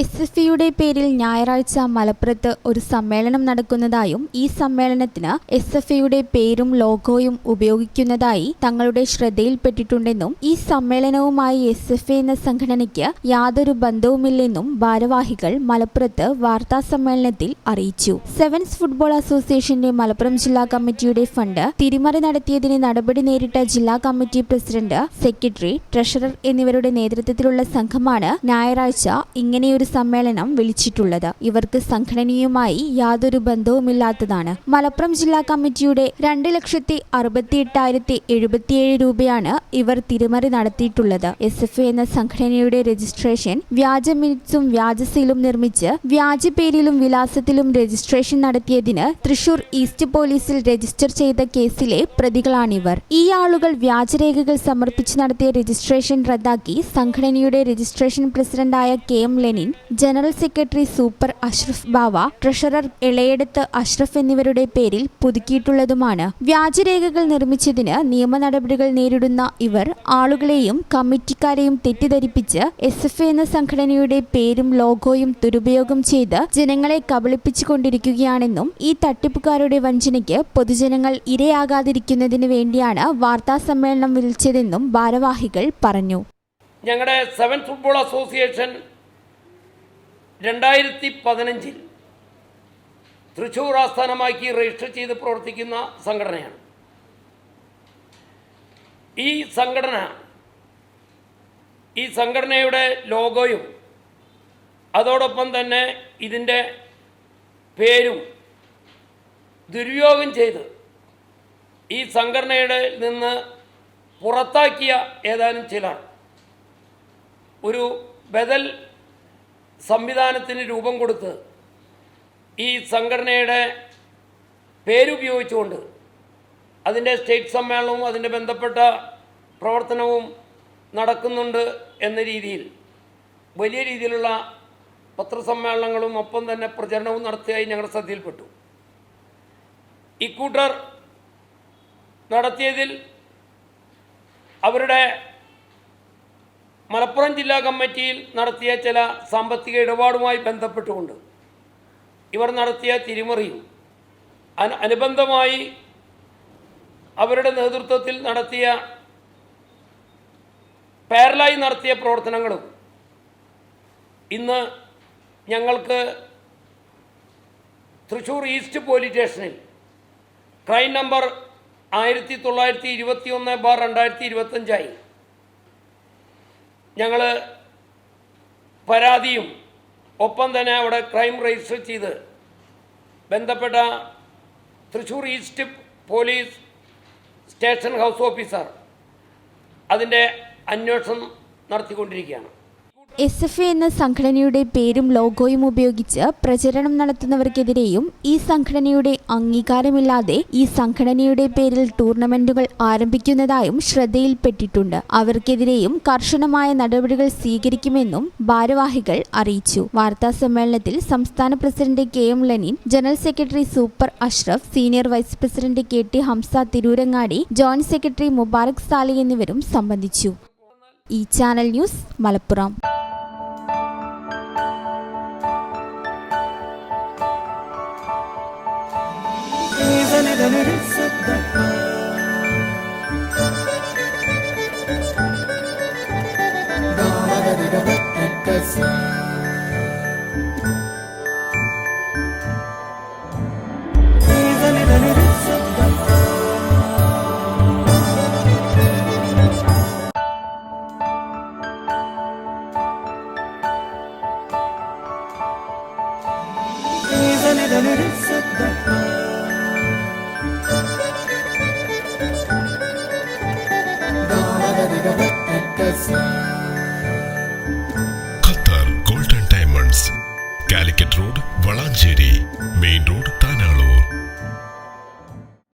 S F ഇയുടെ പേരിൽ ഞായറാഴ്ച മലപ്പുറത്ത് ഒരു സമ്മേളനം നടക്കുന്നതായും ഈ സമ്മേളനത്തിന് എസ് എഫ് ഇയുടെ പേരും ലോഗോയും ഉപയോഗിക്കുന്നതായി തങ്ങളുടെ ശ്രദ്ധയിൽപ്പെട്ടിട്ടുണ്ടെന്നും ഈ സമ്മേളനവുമായി എസ് എഫ് എന്ന സംഘടനയ്ക്ക് യാതൊരു ബന്ധവുമില്ലെന്നും ഭാരവാഹികൾ മലപ്പുറത്ത് വാർത്താ സമ്മേളനത്തിൽ അറിയിച്ചു. സെവൻസ് ഫുട്ബോൾ അസോസിയേഷന്റെ മലപ്പുറം ജില്ലാ കമ്മിറ്റിയുടെ ഫണ്ട് തിരിമറി നടത്തിയതിന് നടപടി നേരിട്ട ജില്ലാ കമ്മിറ്റി പ്രസിഡന്റ് സെക്രട്ടറി ട്രഷറർ എന്നിവരുടെ നേതൃത്വത്തിലുള്ള സംഘമാണ് ഞായറാഴ്ച ഇങ്ങനെയൊരു സമ്മേളനം വിളിച്ചിട്ടുള്ളത്. ഇവർക്ക് സംഘടനയുമായി യാതൊരു ബന്ധവുമില്ലാത്തതാണ്. മലപ്പുറം ജില്ലാ കമ്മിറ്റിയുടെ രണ്ട് ലക്ഷത്തി അറുപത്തി എട്ടായിരത്തി എഴുപത്തിയേഴ് രൂപയാണ് ഇവർ തിരിമറി നടത്തിയിട്ടുള്ളത്. എസ് എഫ് എന്ന സംഘടനയുടെ രജിസ്ട്രേഷൻ വ്യാജ മിനിറ്റ്സും വ്യാജ സീലും നിർമ്മിച്ച് വ്യാജ പേരിലും വിലാസത്തിലും രജിസ്ട്രേഷൻ നടത്തിയതിന് തൃശൂർ ഈസ്റ്റ് പോലീസിൽ രജിസ്റ്റർ ചെയ്ത കേസിലെ പ്രതികളാണിവർ. ഈ ആളുകൾ വ്യാജരേഖകൾ സമർപ്പിച്ച് നടത്തിയ രജിസ്ട്രേഷൻ റദ്ദാക്കി സംഘടനയുടെ രജിസ്ട്രേഷൻ പ്രസിഡന്റായ K M Lenin general secretary Super Ashraf Bava treasurer Elayeduthu Ashraf എന്നിവരുടെ പേരിൽ പുതുക്കിയിട്ടുള്ളതുമാണ്. വ്യാജരേഖകൾ നിർമ്മിച്ചതിന് നിയമ നടപടികൾ നേരിടുന്ന ഇവർ ആളുകളെയും കമ്മിറ്റിക്കാരെയും തെറ്റിദ്ധരിപ്പിച്ച് എസ് എഫ് എന്ന സംഘടനയുടെ പേരും ലോഗോയും ദുരുപയോഗം ചെയ്ത് ജനങ്ങളെ കബളിപ്പിച്ചുകൊണ്ടിരിക്കുകയാണെന്നും ഈ തട്ടിപ്പുകാരുടെ വഞ്ചനയ്ക്ക് പൊതുജനങ്ങൾ ഇരയാകാതിരിക്കുന്നതിന് വേണ്ടിയാണ് വാർത്താ സമ്മേളനം വിളിച്ചതെന്നും ഭാരവാഹികൾ പറഞ്ഞു. ഞങ്ങളുടെ സെവൻ ഫുട്ബോൾ അസോസിയേഷൻ രണ്ടായിരത്തി പതിനഞ്ചിൽ തൃശ്ശൂർ ആസ്ഥാനമാക്കി രജിസ്റ്റർ ചെയ്ത് പ്രവർത്തിക്കുന്ന സംഘടനയാണ്. ഈ സംഘടന ഈ സംഘടനയുടെ ലോഗോയും അതോടൊപ്പം തന്നെ ഇതിന്റെ പേരും ദുരുപയോഗം ചെയ്ത് ഈ സംഘടനയുടെ നിന്ന് പുറത്താക്കിയ ഏതാനും ചിലർ. ഒരു ബദൽ സംവിധാനത്തിന് രൂപം കൊടുത്ത് ഈ സംഘടനയുടെ പേരുപയോഗിച്ചുകൊണ്ട് അതിന്റെ സ്റ്റേറ്റ് സമ്മേളനവും അതിന്റെ ബന്ധപ്പെട്ട പ്രവർത്തനവും നടക്കുന്നുണ്ട് എന്ന രീതിയിൽ വലിയ രീതിയിലുള്ള പത്രസമ്മേളനങ്ങളും ഒപ്പം തന്നെ പ്രചരണവും നടത്തിയായി ഞങ്ങളുടെ ശ്രദ്ധയിൽപ്പെട്ടു. ഇക്കൂട്ടർ നടത്തിയതിൽ അവരുടെ മലപ്പുറം ജില്ലാ കമ്മിറ്റിയിൽ നടത്തിയ ചില സാമ്പത്തിക ഇടപാടുമായി ബന്ധപ്പെട്ടുകൊണ്ട് ഇവർ നടത്തിയ തിരിമറിയും അന അനുബന്ധമായി അവരുടെ നേതൃത്വത്തിൽ നടത്തിയ പാരലായി നടത്തിയ പ്രവർത്തനങ്ങളും ഇന്ന് ഞങ്ങൾക്ക് തൃശ്ശൂർ ഈസ്റ്റ് പോലീസ് സ്റ്റേഷനിൽ ക്രൈം നമ്പർ ആയിരത്തി തൊള്ളായിരത്തി ഇരുപത്തി ഒന്ന് ബാർ രണ്ടായിരത്തി ഇരുപത്തഞ്ചായി ഞങ്ങൾ പരാതിയും ഒപ്പം തന്നെ അവിടെ ക്രൈം രജിസ്റ്റർ ചെയ്ത് ബന്ധപ്പെട്ട Thrissur east police station house officer അതിന്റെ അന്വേഷണം നടത്തിക്കൊണ്ടിരിക്കുകയാണ്. എസ് എഫ് എന്ന സംഘടനയുടെ പേരും ലോഗോയും ഉപയോഗിച്ച് പ്രചരണം നടത്തുന്നവർക്കെതിരെയും ഈ സംഘടനയുടെ അംഗീകാരമില്ലാതെ ഈ സംഘടനയുടെ പേരിൽ ടൂർണമെന്റുകൾ ആരംഭിക്കുന്നതായും ശ്രദ്ധയിൽപ്പെട്ടിട്ടുണ്ട്. അവർക്കെതിരെയും കർശനമായ നടപടികൾ സ്വീകരിക്കുമെന്നും ഭാരവാഹികൾ അറിയിച്ചു. വാർത്താ സമ്മേളനത്തിൽ സംസ്ഥാന president K M Lenin general secretary Super Ashraf senior vice president K T Hamsa Tirurangadi joint secretary Mubarak Sali എന്നിവരും സംബന്ധിച്ചു. ഈ ചാനൽ ന്യൂസ് മലപ്പുറം. بدل رزتنا دعوة بدل بكتسي